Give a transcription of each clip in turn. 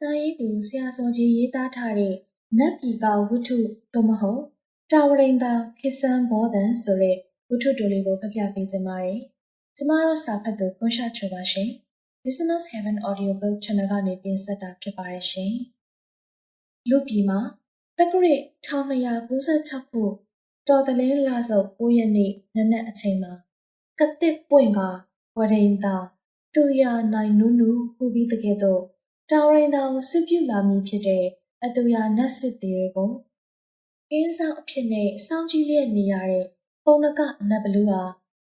စာရေးသူဆရာစောကြီးရေးသားထားတဲ့နတ်ပြည်ကဝတ္ထုသို့မဟုတ်တာဝရိန်သာခိစံဘောဓန်ဆိုတဲ့ဝတ္ထုတိုလေးကိုဖတ်ပြပေးကြပါမယ်။ကျမတို့စာဖတ်သူခွန်ရှာချိုပါရှင်။ Business Heaven Audiobook Channel ကနေတင်ဆက်တာဖြစ်ပါတယ်ရှင်။လူပြည်မှာတက္ကရာ1296ခုတော်တလင်းလဆုပ်9ရက်နေ့နနက်အချိန်မှာကတစ်ပွင့်ကဝရိန်သာသူရနိုင်နုနုဟူပြီးတကယ်တော့ တာဝရိန်သာကိုစစ်ပြုလာမည်ဖြစ်တဲ့အတူယာနတ်စစ်သည်တွေကိုကင်းဆောင်အဖြစ်နဲ့စောင့်ကြည့်လျက်နေရတဲ့ပုံနကအနတ်ဘလူးဟာ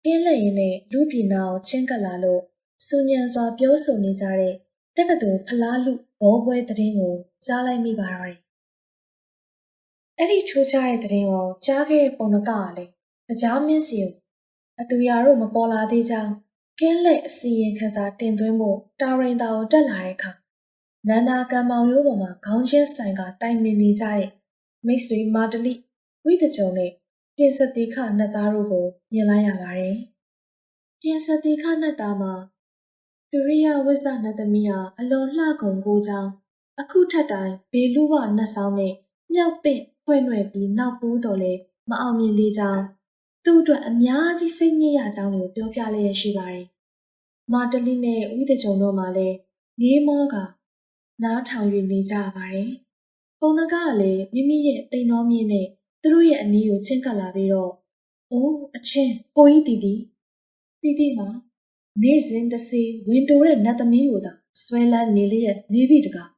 ကင်းလက်ရင်းနဲ့လူပြည်နာကိုချင်းကပ်လာလို့စူညံစွာပြောဆိုနေကြတဲ့တက္ကသိုလ်ဖလားလူဘောပွဲသတင်းကိုကြားလိုက်မိပါတော့တယ်။အဲ့ဒီချိုးချတဲ့သတင်းကိုကြားခဲ့တဲ့ပုံနကကလည်းတရားမင်းစီကိုအတူယာတို့မပေါ်လာသေးကြောင်းကင်းလက်အစီရင်ခံစာတင်သွင်းဖို့တာရိန်တာကိုတက်လာတဲ့အခါ နန္နာကံမောင်ရိုးပေါ်မှာခေါင်းချင်းဆိုင်ကတိုင်မင်နေကြတဲ့မိတ်ဆွေမာတလိဝိတကြုံနဲ့ပြင်စတိခနတ်သားတို့ကိုမြင်လိုက်ရပါတယ်။ပြင်စတိခနတ်သားမှာသူရိယဝိဇ္ဇနတ်သမီးဟာအလွန်လှကုန်ကိုကြောင်းအခုထက်တိုင်ဘေလူဝနတ်ဆောင်နဲ့မြောက်ပင့်ဖွဲ့နှဲ့ပြီးနောက်ပူးတော်လဲမအောင်မြင်သေးကြောင်းသူ့အတွက်အများကြီးစိတ်ညစ်ရကြောင်းကိုပြောပြလျက်ရှိပါတယ်။မာတလိနဲ့ဝိတကြုံတို့မှလည်းငေးမောက နားထောင်၍နေကြပါတယ်။ပုံနကကလည်းမိမိရဲ့တိမ်တော်မြင့်နဲ့သူတို့ရဲ့အနီးကိုချင်းကပ်လာပြီးတော့အိုးအချင်းကိုကြီးတီတီတီတီမှာနေ့စဉ်တစ်စီဝင်တိုးတဲ့နတ်သမီးကိုသာဆွဲလန်းနေလျက်နေပြီတကား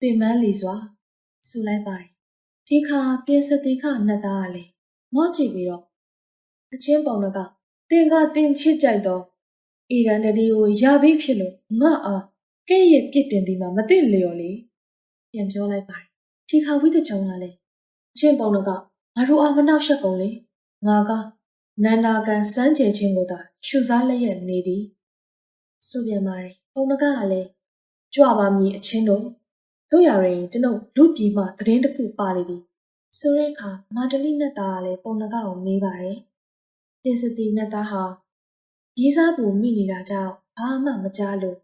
ပင်မလီစွာဆူလိုက်ပါတယ်။ဒီခါပြင်စတိခနတ်သားကလည်းမော့ကြည့်ပြီးတော့အချင်းပုံနကတင်ကတင်ချစ်ကြိုက်တော့အီရန်တဒီကိုရပြီးဖြစ်လို့ငါအား ကဲ့ရဲ့ပြစ်တင်ဒီမှာမသိလျော်လေပြန်ပြောလိုက်ပါတယ်ဒီခါဝိတချုံကလည်းအချင်းပုံတော့ကငါတို့အားမနှောက်ရှက်ကုန်လေငါကနန္ဒာကန်စမ်းကြယ်ချင်းကိုသာရှုစားလျက်နေသည်ဆိုပြန်ပါတယ်ပုံတော့ကလည်းကြွပါမည်အချင်းတို့တို့ရရင်ကျွန်ုပ်လူပြည်မှသတင်းတစ်ခုပါလေသည်ဆိုတဲ့အခါမာဒလီနဲ့သားကလည်းပုံနကကိုမေးပါတယ်တင်စတီနဲ့သားဟာကြီးစားပူမိနေတာကြောင့်ဘာမှမကြားလို့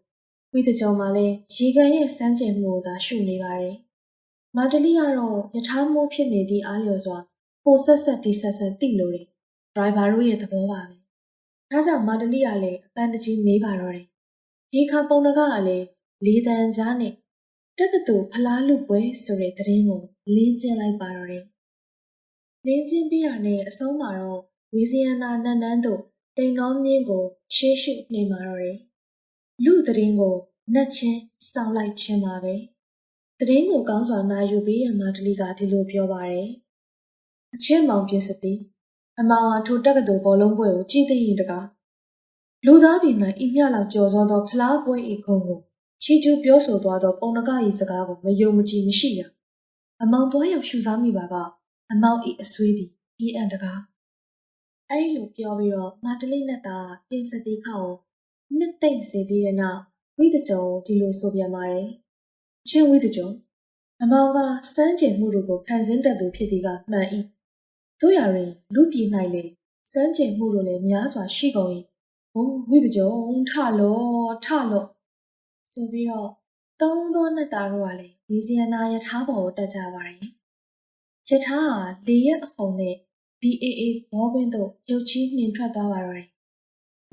ဝိတကြုံမှာလည်းရေကန်ရဲ့စမ်းကြင်မှုကိုသာရှုနေပါတယ်။မာတလီကတော့ယထာမိုးဖြစ်နေသည့်အားလျော်စွာပိုဆက်ဆက်ဒီဆက်ဆက်တိလို့တယ်။ဒရိုင်ဘာတို့ရဲ့သဘောပါပဲ။ဒါကြောင့်မာတလီကလည်းအပန်းတကြီးမေးပါတော့တယ်။ဒီခါပုံနကကလည်းလေးတန်ကြားနဲ့တက္ကသိုလ်ဖလားလူပွဲဆိုတဲ့သတင်းကိုလင်းကျင်းလိုက်ပါတော့တယ်။လင်းကျင်းပြီးတာနဲ့အဆုံးမှာတော့ဝီဇီယနာနန်းနန်းတို့တိမ်တော်မြင့်ကိုရှေးရှုနေမှာတော့တယ်။ လူသတင်းကိုနှက်ချင်းစောင်းလိုက်ခြင်းပါပဲ။သတင်းကိုကောင်းစွာနာယူပြီးရမာဒလီကဒီလိုပြောပါတယ်။အချင်းမောင်ပြစ်စသည်အမောင်ဟာထိုတက်ကတူဘောလုံးပွဲကိုကြည်သိရင်တကားလူသားပြည်၌ဤမြလောက်ကြော်စောသောဖလားပွဲဤခုံကိုချီကျူးပြောဆိုသွားသောပုံနက၏စကားကိုမယုံမကြည်မရှိရ။အမောင်သွားရောက်ရှူစားမိပါကအမောင်ဤအဆွေးသည်ဒီအန်တကားအဲ့ဒီလိုပြောပြီးတော့မာတလိနဲ့တာပြင်စသည်ခါကို နှစ်သိမ့်စေပြီးတဲ့နောက်ဝိတကြုံဒီလိုဆိုပြန်ပါတယ်။ချင်းဝိတကြုံအမောင်ကစမ်းကျင်မှုတို့ကိုဖန်ဆင်းတတ်သူဖြစ်သည်ကမှန်၏။တို့ရရင်လူပြည်၌လေစမ်းကျင်မှုတို့လည်းများစွာရှိကုန်၏။ဟိုဝိတကြုံထလောထလောဆိုပြီးတော့သုံးသောနှစ်သားတို့ကလည်းဗီဇီယနာယထာဘော်ကိုတက်ကြပါတယ်။ယထာဟာလေရက်အဟုန်နဲ့ BAA ဘောကွင်းသို့ရုတ်ချီးနှင်ထွက်သွားပါတော့တယ်။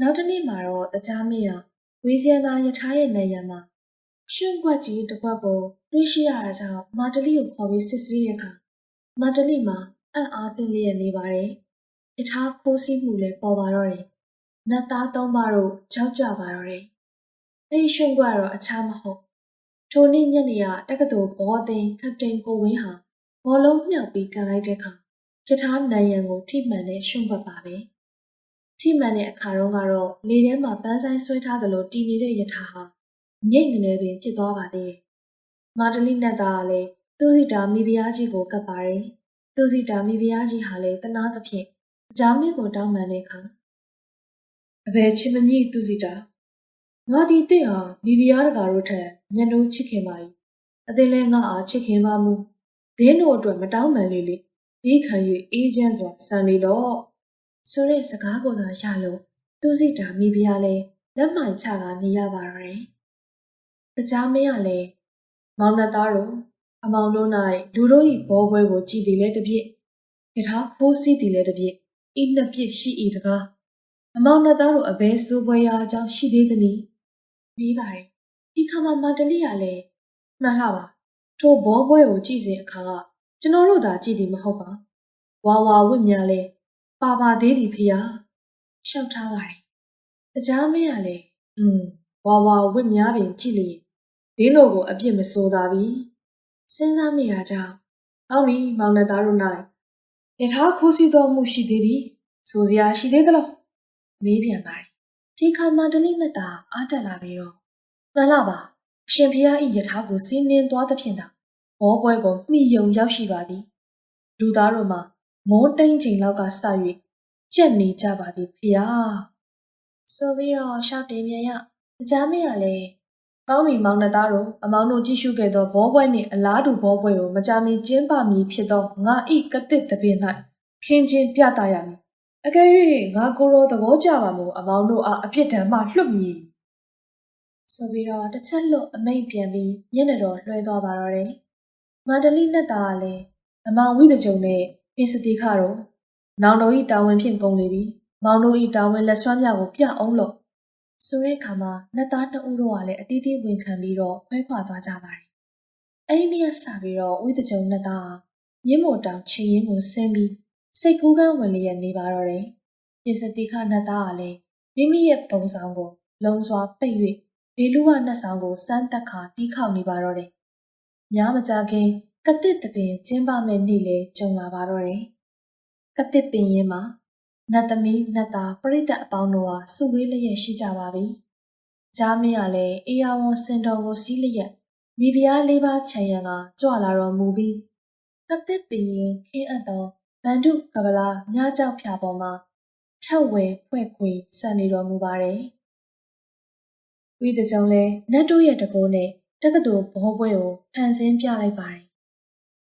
နောက်တစ်နေ့မှာတော့တကြားမင်းဟာဝီဇီယနာယထာရဲ့နေရမှာရှွန့်ကွက်ကြီးတစ်ခွက်ကိုတွေးရှိရတာကြောင့်မာတလီကိုခေါ်ပြီးစစ်ဆေးတဲ့အခါမာတလီမှာအံ့အားသင့်လျက်နေပါတယ်။ယထာခိုးစီးမှုလည်းပေါ်ပါတော့တယ်။နတ်သားသုံးပါးတို့ကြောက်ကြပါတော့တယ်။အဲဒီရှွန့်ကွက်ကတော့အခြားမဟုတ်။ထိုနေ့ညနေကတက္ကသိုလ်ဘောသိန်းကပတိန်ကိုဝင်းဟာဘောလုံးမြှောက်ပြီးကန်လိုက်တဲ့အခါယထာနန်ရံကိုထိမှန်တဲ့ရှုံ့ဘတ်ပါပဲ ထိမှန်တဲ့အခါတုန်းကတော့လေထဲမှာပန်းဆိုင်ဆွဲထားသလိုတည်နေတဲ့ယထာဟာညိတ်ငနေပင်ဖြစ်သွားပါသေးတယ်မာဒလီနတ်သားကလည်းသူစီတာမိဖုရားကြီးကိုကပ်ပါတယ်သူစီတာမိဖုရားကြီးဟာလည်းတနာသဖြင့်အကြောင်းမင်းကိုတောင်းပန်တဲ့အခါအဘယ်ချစ်မကြီးသူစီတာငါဒီတဲ့ဟာမိဖုရားတကာတို့ထက်မျက်နှိုးချစ်ခင်ပါ၏အသင်လည်းငါအားချစ်ခင်ပါမူဒင်းတို့အတွက်မတောင်းပန်လေလေဒီခံ၍အေးချမ်းစွာဆန်လေတော့ ဆိုတဲ့စကားကိုသာရလို့သူစိတာမိဖုရားလဲလက်မှန်ချကနေရပါတော့တယ်။တကြားမင်းကလည်းမောင်နှသားတို့အမောင်တို့၌လူတို့၏ဘောပွဲကိုကြည်သည်လဲတစ်ပြည့်ယထာခိုးစီးသည်လဲတစ်ပြည့်ဤနှစ်ပြည့်ရှိ၏တကားအမောင်နှသားတို့အဘဲဆိုးပွဲရာအကြောင်းရှိသေးသနည်းမေးပါရဲ့ဒီခါမှမန္တလေးရလဲမှန်လှပါထိုဘောပွဲကိုကြည်စဉ်အခါကကျွန်တော်တို့သာကြည်သည်မဟုတ်ပါဝါဝါဝင့်များလဲ ပါပါသေးသည်ဖေဟာရှောက်ထားပါတယ်တကြားမင်းကလည်းอืมဝါဝါဝင့်များပင်ကြည်လျင်ဒင်းတို့ကိုအပြစ်မဆိုးသာပြီစဉ်းစားမိတာကြောင့်ကောင်းပြီမောင်နှသားတို့၌ယထာခိုးစီတော်မှုရှိသေးသည်ဆိုစရာရှိသေးသလားမေးပြန်ပါတယ်ဒီခါမှဒလိနှစ်သာအားတက်လာပြီးတော့မှန်လားပါအရှင်ဖျားဤယထာကိုစီးနှင်းသွားသဖြင့်သာဘောပွဲကိုမှီယုံရောက်ရှိပါသည်လူသားတို့မှာ မိုးတိမ်ချိန်လောက်ကစ၍ကြက်နေကြပါသည်ဖျားဆိုပြီးတော့ရှောက်တင်မြန်ရတကြားမင်းကလည်းကောင်းပြီမောင်နှသားတို့အမောင်တို့ကြည့်ရှုခဲ့သောဘောပွဲနှင့်အလားတူဘောပွဲကိုမကြမီကျင်းပမည်ဖြစ်သောငါဤကတစ်တပင်၌ခင်းချင်းပြသရမည်အကယ်၍ငါကိုယ်တော်သဘောကျပါမို့အမောင်တို့အားအပြစ်ဒဏ်မှလွတ်မည်ဆိုပြီးတော့တစ်ချက်လွတ်အမိတ်ပြန်ပြီးမျက်နှာတော်လွှဲသွားပါတော့တယ်မန္တလေးနဲ့သားကလည်းအမောင်ဝိဒကြုံနဲ့ ဟင်းစတိခတို့နောင်တော်ဤတာဝန်ဖြင့်ကုန်လေပြီမောင်တို့ဤတာဝန်လက်ဆွမ်းများကိုပြအောင်လို့ဆိုတဲ့အခါမှာနှစ်သားနှစ်ဦးတို့ကလည်းအတီးတီးဝင်ခံပြီးတော့ခွဲခွာသွားကြပါတယ်အဲ့ဒီနေ့ကစပြီးတော့ဝိဒကြုံနှစ်သားမြင်းမို့တောင်ချင်ရင်ကိုဆင်းပြီးစိတ်ကူးကန်းဝင်လျက်နေပါတော့တယ်ဟင်းစတိခနှစ်သားကလည်းမိမိရဲ့ပုံဆောင်ကို လုံစွာပိတ်၍ဘေလူဝနှစ်ဆောင်ကိုစမ်းတက်ခါတီးခေါက်နေပါတော့တယ်။များမကြခင် ကတစ်တပင်ကျင်းပမဲ့နေ့လေကြုံလာပါတော့တယ်။ကတစ်ပင်ရင်မှာနတ်သမီးနတ်သားပြိတ္တအပေါင်းတို့ဟာစုဝေးလျက်ရှိကြပါပြီ။ကြားမင်းကလည်းအေယာဝန်စင်တော်ကိုစီးလျက်မိဖုရားလေးပါးခြံရံကကြွလာတော်မူပြီးကတစ်ပင်ရင်ခင်းအပ်သောဗန္ဓုကပလာမြားကြောက်ဖြာပေါ်မှာထက်ဝဲဖွဲ့ခွေဆန်နေတော်မူပါတယ်။ဝိသကြုံလဲနတ်တို့ရဲ့တကိုးနဲ့တက္ကသိုလ်ဘောပွဲကိုဖန်ဆင်းပြလိုက်ပါတယ်။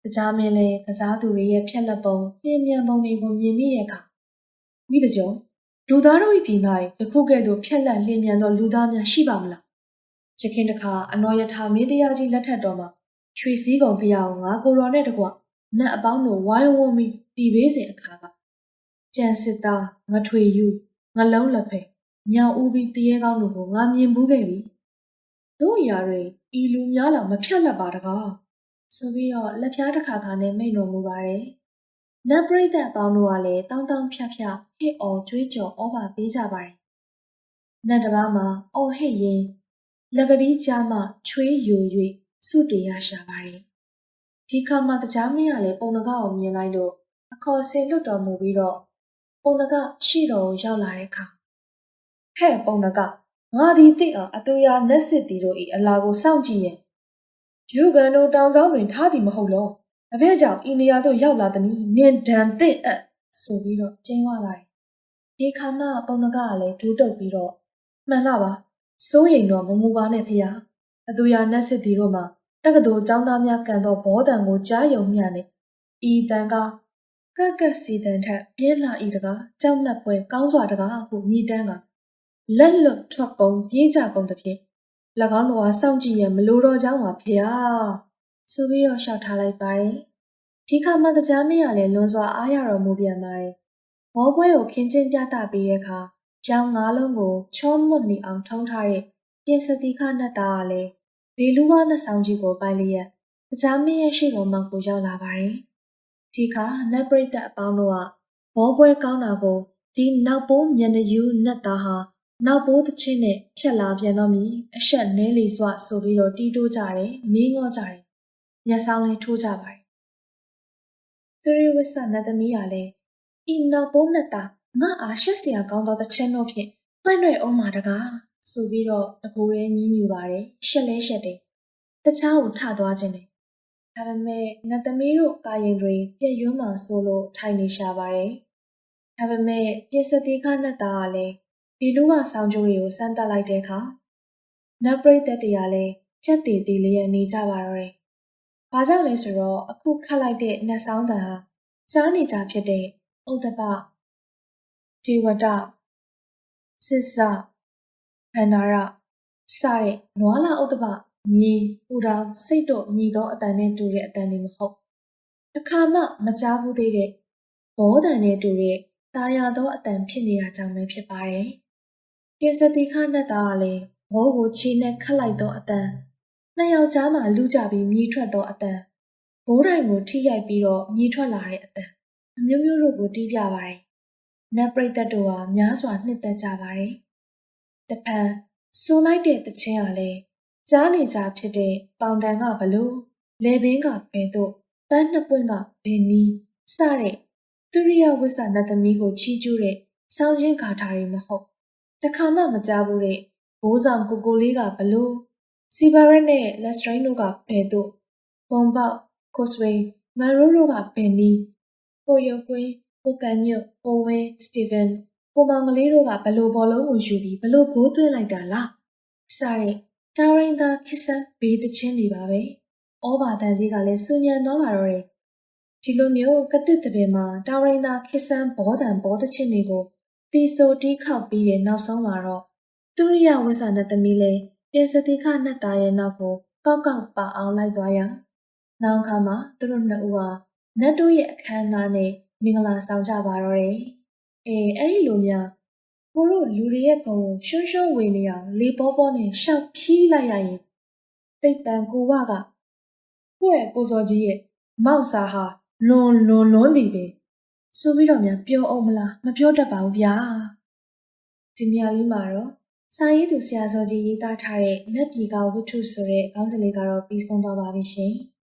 တကြားမင်းလဲကစားသူတွေရဲ့ဖြက်လက်ပုံပြင်းမြန်ပုံတွေကိုမြင်မိတဲ့အခါဝိသကြုံလူသားတို့၏ပြည်၌ယခုကဲ့သို့ဖြက်လက်လျင်မြန်သောလူသားများရှိပါမလား။ရခင်တခါအနော်ယထာမင်းတရားကြီးလက်ထက်တော်မှာရွှေစည်းကုံဖျားကိုငါကိုယ်တော်နဲ့တကွနတ်အပေါင်းတို့ဝိုင်းဝန်းပြီးတီးပေးစဉ်အခါကကြံစစ်သားငထွေယူငလုံးလက်ဖက်ညောင်ဦးပြီးတရေကောင်းတို့ကိုငါမြင်ဘူးခဲ့ပြီတို့အရာတွေဤလူများလောက်မဖြတ်လက်ပါတကား ဆိုပြီးတော့လက်ဖျားတစ်ခါခါနဲ့မိန်တော်မူပါတယ်နတ်ပရိသတ်အပေါင်းတို့ကလည်းတောင်းတောင်းဖြတ်ဖြတ်ဟစ်အော်ကြွေးကြော်ဩဘာပေးကြပါတယ်နတ်တစ်ပါးမှာအော်ဟစ်ရင်လက်ကလေးကြားမှချွေးယို၍စုတေရရှာပါတယ်ဒီခါမှတကြားမင်းကလည်းပုံနကကိုမြင်လိုက်လို့အခေါ်ဆင်လွတ်တော်မူပြီးတော့ပုံနကရှေ့တော်ကိုရောက်လာတဲ့အခါဟဲ့ပုံနကငါဒီတိအောင်အတူရနက်စစ်တီတို့ဤအလာကိုစောင့်ကြည့်ရင် ယူကန်တို့တောင်ဆောင်တွင်ထားသည်မဟုတ်လောအဖေကြောင့်ဤနေရာသို့ရောက်လာသည်နင်ဒန်တဲ့အံ့ဆိုပြီးတော့ကျင်းဝလာတယ်ဒီခါမှပုံနကကလည်းဒူးတုပ်ပြီးတော့မှန်လားပါစိုးရိမ်တော့မမူပါနဲ့ဖေဟာအတူရနက်စစ်တီတို့မှာတက္ကသိုလ်ကျောင်းသားများကန်သောဘောတံကိုကြားယုံမျှနဲ့ဤတန်ကကက်ကက်စီတန်ထက်ပြင်းလာဤတကားကြောက်နှက်ပွဲကောင်းစွာတကားဟုမြည်တမ်းကလက်လွတ်ထွက်ကုန်ပြေးကြကုန်သဖြင့်၎ င်းတို့ကစောင့်ကြည့်ရမလိုတော့ကြောင်းပါဖေဟာဆိုပြီးတော့ရှောက်ထားလိုက်ပါတယ်ဒီခါမှတရားမင်းကလည်းလွန်စွာအားရတော်မူပြန်ပါတယ်ဘောပွဲကိုခင်းချင်းပြသပြီးတဲ့အခါရောင်ငါးလုံးကိုချောမွတ်နေအောင်ထုံးထားတဲ့ပြင်စတိခနဲ့သားကလည်းဘေလူဝါနဲ့ဆောင်ကြီးကိုပိုင်လျက်တရားမင်းရဲ့ရှေ့တော်မှကိုရောက်လာပါတယ်ဒီခါနတ်ပရိသတ်အပေါင်းတို့ကဘောပွဲကောင်းတာကိုဒီနောက်ပိုးမျက်နှာယူနတ်သားဟာ နောက်ပိုးသချင်းနဲ့ဖြက်လာပြန်တော့မီအဆက်နဲလီစွဆိုပြီးတော့တီးတိုးကြတယ်မင်းငေါကြတယ်မျက်စောင်းလေးထိုးကြပါတယ်သူရီဝစ္စနတ်သမီးကလည်းဤနောက်ပိုးနတ်သားငါအားရှက်စရာကောင်းသောသချင်းတို့ဖြင့်ပွင့်ရွယ်အောင်ပါတကားဆိုပြီးတော့တကူရဲညင်းညူပါတယ်ရှက်လဲရှက်တယ်တခြားကိုထသွားခြင်းတယ်ဒါပေမဲ့နတ်သမီးတို့ကာရင်တွေပြည့်ရွံ့မှဆိုလို့ထိုင်နေရှာပါတယ်ဒါပေမဲ့ပြည့်စတိခနတ်သားကလည်း ဘီလူမဆောင်းကျိုးတွေကိုစမ်းတက်လိုက်တဲ့အခါနတ်ပရိသတ်တွေကလည်းချက်တည်တည်လေးရနေကြပါတော့တယ်။ဘာကြောင့်လဲဆိုတော့အခုခတ်လိုက်တဲ့နတ်ဆောင်းတန်ဟာကြားနေကြဖြစ်တဲ့ဥဒ္ဒပဒေဝတစစ်စခန္ဓာရစတဲ့နွားလာဥဒ္ဒပမြည်ပူတောင်စိတ်တို့မြည်သောအတန်နဲ့တူတဲ့အတန်တွေမဟုတ်တခါမှမကြားဘူးသေးတဲ့ဘောတန်နဲ့တူတဲ့ตาရသောအတန်ဖြစ်နေတာကြောင့်ပဲဖြစ်ပါတယ် တင်စတိခနဲ့သားကလည်းဘောကိုခြေနဲ့ခတ်လိုက်သောအတန်နှစ်ယောက်ကြားမှာလူကြပြီးမြည်ထွက်သောအတန်ဘိုးတိုင်ကိုထိရိုက်ပြီးတော့မြည်ထွက်လာတဲ့အတန်အမျိုးမျိုးတို့ကိုတီးပြပါတယ်နတ်ပရိသတ်တို့ဟာများစွာနှစ်သက်ကြပါတယ်တဖန်ဆိုလိုက်တဲ့တခြင်းကလည်းကြားနေကြဖြစ်တဲ့ပေါင်တန်ကဘလို့လေဘင်းကဘဲတို့ပန်းနှစ်ပွင့်ကဘယ်နီးစတဲ့သူရိယဝိဆာနတ်သမီးကိုချီးကျူးတဲ့စောင်းချင်းဂါထာတွေမဟုတ် တခါမှမကြားဘူးတဲ့ဘိုးဆောင်ကိုကိုလေးကဘလို့စီဘာရက်နဲ့လက်စထရိန်တို့ကဘယ်တို့ဘုံပေါက်ကိုစဝေးမရိုးတို့ကဘယ်နီးကိုယုတ်ကွင်းကိုကန်ညွတ်ကိုဝင်းစတီဗန်ကိုမောင်ကလေးတို့ကဘလို့ဘောလုံးကိုယူပြီးဘလို့ဂိုးသွင်းလိုက်တာလားစတဲ့တာရိန်သာခစ်ဆန်ဘေးတချင်းတွေပါပဲဩဘာတန်ကြီးကလည်းစူညံသွားပါတော့တယ်ဒီလိုမျိုးကတစ်တပင်မှာတာရိန်သာခစ်ဆန်ဘောတန်ဘောတချင်းတွေကို တီဆိုတီးခောက်ပြီးတဲ့နောက်ဆုံးမှာတော့သူရိယဝိဇ္ဇာနဲ့သမီးလေးပြင်စတိခနဲ့သားရဲ့နောက်ကိုကောက်ကောက်ပါအောင်လိုက်သွားရနောက်အခါမှာသူတို့နှစ်ဦးဟာနတ်တို့ရဲ့အခမ်းအနားနဲ့မင်္ဂလာဆောင်ကြပါတော့တယ်အဲအဲ့ဒီလိုများကိုတို့လူတွေရဲ့ကုံကိုရှွန်းရှွန်းဝင်နေအောင်လေပေါ်ပေါ်နဲ့ရှောက်ဖြီးလိုက်ရရင်တိတ်ပံကိုဝကကိုယ့်ရဲ့ကိုစောကြီးရဲ့မောက်စာဟာလွန်လွန်လွန်းသည်ပဲ ဆိုပြီးတော့များပြောအောင်မလားမပြောတတ်ပါဘူးဗျာဒီနေရာလေးမှာတော့စာရေးသူဆရာစောကြီးရေးသားထားတဲ့နတ်ပြည်ကဝတ္ထုဆိုတဲ့ခေါင်းစဉ်လေးကတော့ပြီးဆုံးသွားပါပြီရှင်။